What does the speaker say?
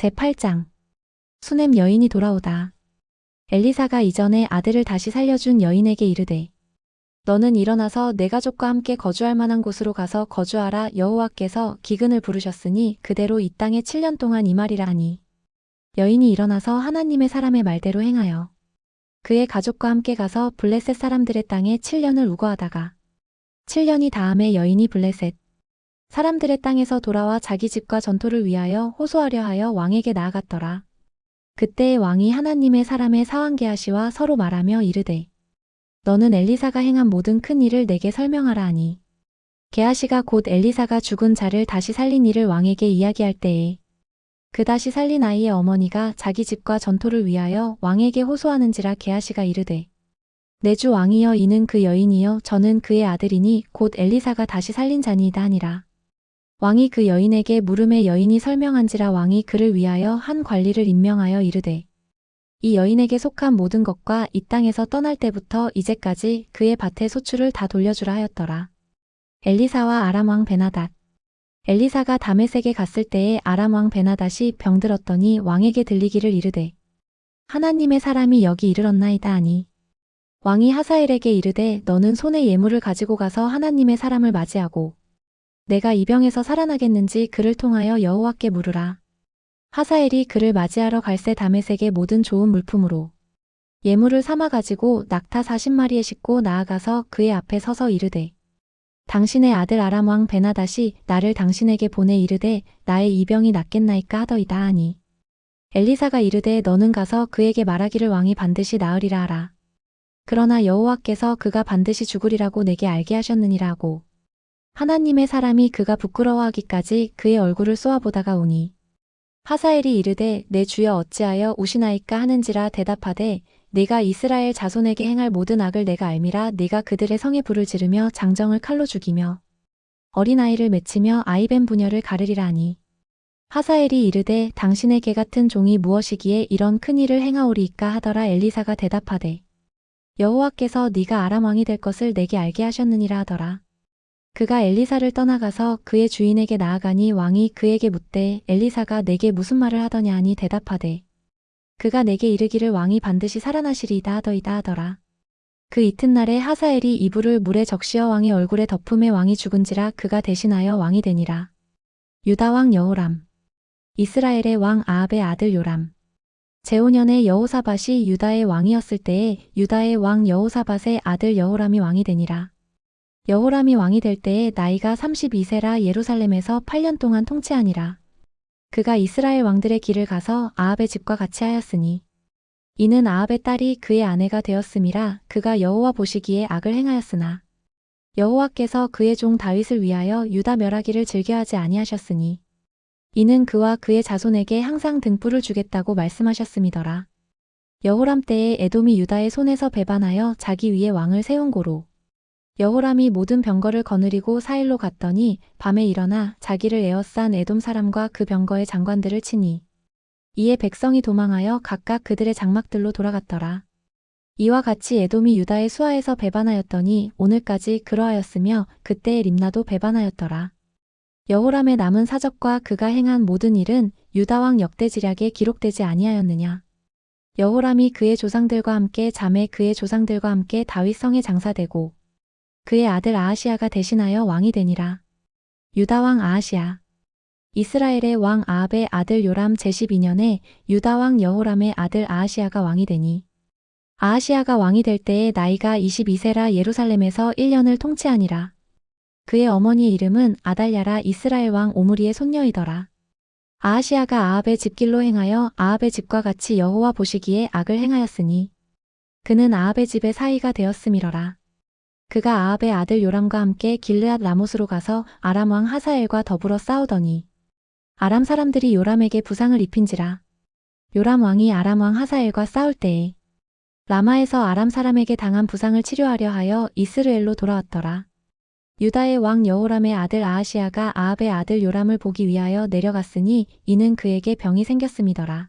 제8장. 수넴 여인이 돌아오다. 엘리사가 이전에 아들을 다시 살려준 여인에게 이르되 너는 일어나서 내 가족과 함께 거주할 만한 곳으로 가서 거주하라. 여호와께서 기근을 부르셨으니 그대로 이 땅에 7년 동안 임하리라 하니. 여인이 일어나서 하나님의 사람의 말대로 행하여 그의 가족과 함께 가서 블레셋 사람들의 땅에 7년을 우거하다가 7년이 다음에 여인이 블레셋 사람들의 땅에서 돌아와 자기 집과 전토를 위하여 호소하려 하여 왕에게 나아갔더라. 그때의 왕이 하나님의 사람의 사왕 게하시와 서로 말하며 이르되 너는 엘리사가 행한 모든 큰 일을 내게 설명하라 하니 게하시가 곧 엘리사가 죽은 자를 다시 살린 일을 왕에게 이야기할 때에 그 다시 살린 아이의 어머니가 자기 집과 전토를 위하여 왕에게 호소하는지라 게하시가 이르되 내 주 왕이여 이는 그 여인이여 저는 그의 아들이니 곧 엘리사가 다시 살린 자니이다 하니라. 왕이 그 여인에게 물음에 여인이 설명한지라 왕이 그를 위하여 한 관리를 임명하여 이르되 이 여인에게 속한 모든 것과 이 땅에서 떠날 때부터 이제까지 그의 밭의 소출을 다 돌려주라 하였더라. 엘리사와 아람 왕 베나닷 엘리사가 다메섹에 갔을 때에 아람 왕 베나닷이 병들었더니 왕에게 들리기를 이르되 하나님의 사람이 여기 이르렀나이다 하니 왕이 하사엘에게 이르되 너는 손에 예물을 가지고 가서 하나님의 사람을 맞이하고 내가 이 병에서 살아나겠는지 그를 통하여 여호와께 물으라. 하사엘이 그를 맞이하러 갈새 다메섹의 모든 좋은 물품으로 예물을 삼아 가지고 낙타 40마리에 싣고 나아가서 그의 앞에 서서 이르되 당신의 아들 아람 왕 베나닷이 나를 당신에게 보내 이르되 나의 이 병이 낫겠나이까 하더이다 하니 엘리사가 이르되 너는 가서 그에게 말하기를 왕이 반드시 나으리라 하라. 그러나 여호와께서 그가 반드시 죽으리라고 내게 알게 하셨느니라 하고 하나님의 사람이 그가 부끄러워하기까지 그의 얼굴을 쏘아보다가 오니 하사엘이 이르되 내 주여 어찌하여 우시나이까 하는지라 대답하되 네가 이스라엘 자손에게 행할 모든 악을 내가 알미라 네가 그들의 성에 불을 지르며 장정을 칼로 죽이며 어린아이를 맺히며 아이벤 부녀를 가르리라 하니 하사엘이 이르되 당신의 개 같은 종이 무엇이기에 이런 큰 일을 행하오리이까 하더라 엘리사가 대답하되 여호와께서 네가 아람 왕이 될 것을 내게 알게 하셨느니라 하더라. 그가 엘리사를 떠나가서 그의 주인에게 나아가니 왕이 그에게 묻되 엘리사가 내게 무슨 말을 하더냐 하니 대답하되 그가 내게 이르기를 왕이 반드시 살아나시리이다 하더이다 하더라. 그 이튿날에 하사엘이 이불을 물에 적시어 왕의 얼굴에 덮음에 왕이 죽은지라 그가 대신하여 왕이 되니라. 유다 왕 여호람 이스라엘의 왕 아합의 아들 요람 제5년에 여호사밧이 유다의 왕이었을 때에 유다의 왕 여호사밧의 아들 여호람이 왕이 되니라. 여호람이 왕이 될 때에 나이가 32세라 예루살렘에서 8년 동안 통치하니라. 그가 이스라엘 왕들의 길을 가서 아합의 집과 같이 하였으니 이는 아합의 딸이 그의 아내가 되었음이라 그가 여호와 보시기에 악을 행하였으나 여호와께서 그의 종 다윗을 위하여 유다 멸하기를 즐겨하지 아니하셨으니 이는 그와 그의 자손에게 항상 등불을 주겠다고 말씀하셨음이더라. 여호람 때에 에돔이 유다의 손에서 배반하여 자기 위에 왕을 세운 고로 여호람이 모든 병거를 거느리고 사일로 갔더니 밤에 일어나 자기를 에워싼 에돔 사람과 그 병거의 장관들을 치니 이에 백성이 도망하여 각각 그들의 장막들로 돌아갔더라. 이와 같이 에돔이 유다의 수하에서 배반하였더니 오늘까지 그러하였으며 그때의 림나도 배반하였더라. 여호람의 남은 사적과 그가 행한 모든 일은 유다왕 역대지략에 기록되지 아니하였느냐. 여호람이 그의 조상들과 함께 잠에 그의 조상들과 함께 다윗 성에 장사되고 그의 아들 아하시아가 대신하여 왕이 되니라. 유다왕 아하시아 이스라엘의 왕 아합의 아들 요람 제12년에 유다왕 여호람의 아들 아하시아가 왕이 되니 아하시아가 왕이 될 때에 나이가 22세라 예루살렘에서 1년을 통치하니라. 그의 어머니의 이름은 아달랴라 이스라엘 왕 오므리의 손녀이더라. 아하시아가 아합의 집길로 행하여 아합의 집과 같이 여호와 보시기에 악을 행하였으니 그는 아합의 집의 사이가 되었음이러라. 그가 아합의 아들 요람과 함께 길르앗 라못으로 가서 아람 왕 하사엘과 더불어 싸우더니 아람 사람들이 요람에게 부상을 입힌지라. 요람 왕이 아람 왕 하사엘과 싸울 때에 라마에서 아람 사람에게 당한 부상을 치료하려 하여 이스르엘로 돌아왔더라. 유다의 왕 여호람의 아들 아하시아가 아합의 아들 요람을 보기 위하여 내려갔으니 이는 그에게 병이 생겼음이더라.